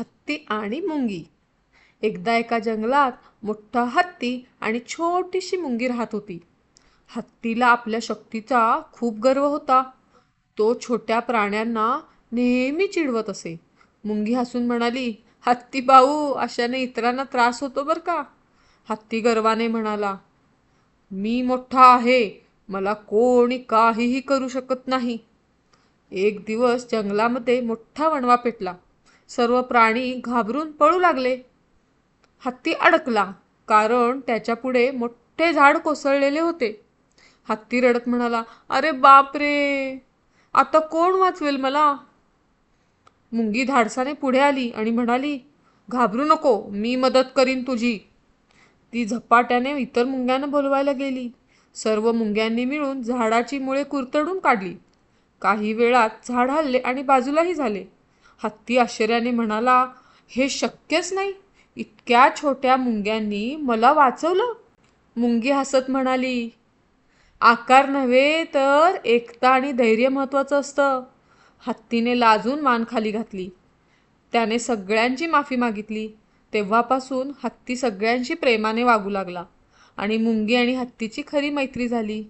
हत्ती आणि मुंगी. एकदा एका जंगलात मोठा हत्ती आणि छोटीशी मुंगी राहत होती. हत्तीला आपल्या शक्तीचा खूप गर्व होता. तो छोट्या प्राण्यांना नेहमी चिडवत असे. मुंगी हसून म्हणाली हत्ती भाऊ अशाने इतरांना त्रास होतो बरं का? हत्ती गर्वाने म्हणाला मी मोठा आहे. मला कोणी काहीही करू शकत नाही. एक दिवस जंगलामध्ये मोठा वणवा पेटला. सर्व प्राणी घाबरून पळू लागले. हत्ती अडकला कारण त्याच्यापुढे मोठे झाड कोसळलेले होते. हत्ती रडत म्हणाला अरे बापरे! आता कोण वाचवेल मला? मुंगी धाडसाने पुढे आली आणि म्हणाली घाबरू नको मी मदत करीन तुझी. ती झपाट्याने इतर मुंग्यांना बोलवायला गेली. सर्व मुंग्यांनी मिळून झाडाची मुळे कुरतडून काढली. काही वेळात झाड हल्ले आणि बाजूलाही झाले. हत्ती आश्चर्याने म्हणाला हे शक्यच नाही. इतक्या छोट्या मुंग्यांनी मला वाचवलं. मुंगी हसत म्हणाली आकार नव्हे तर एकता आणि धैर्य महत्त्वाचं असतं. हत्तीने लाजून मान खाली घातली. त्याने सगळ्यांची माफी मागितली. तेव्हापासून हत्ती सगळ्यांशी प्रेमाने वागू लागला आणि मुंगी आणि हत्तीची खरी मैत्री झाली.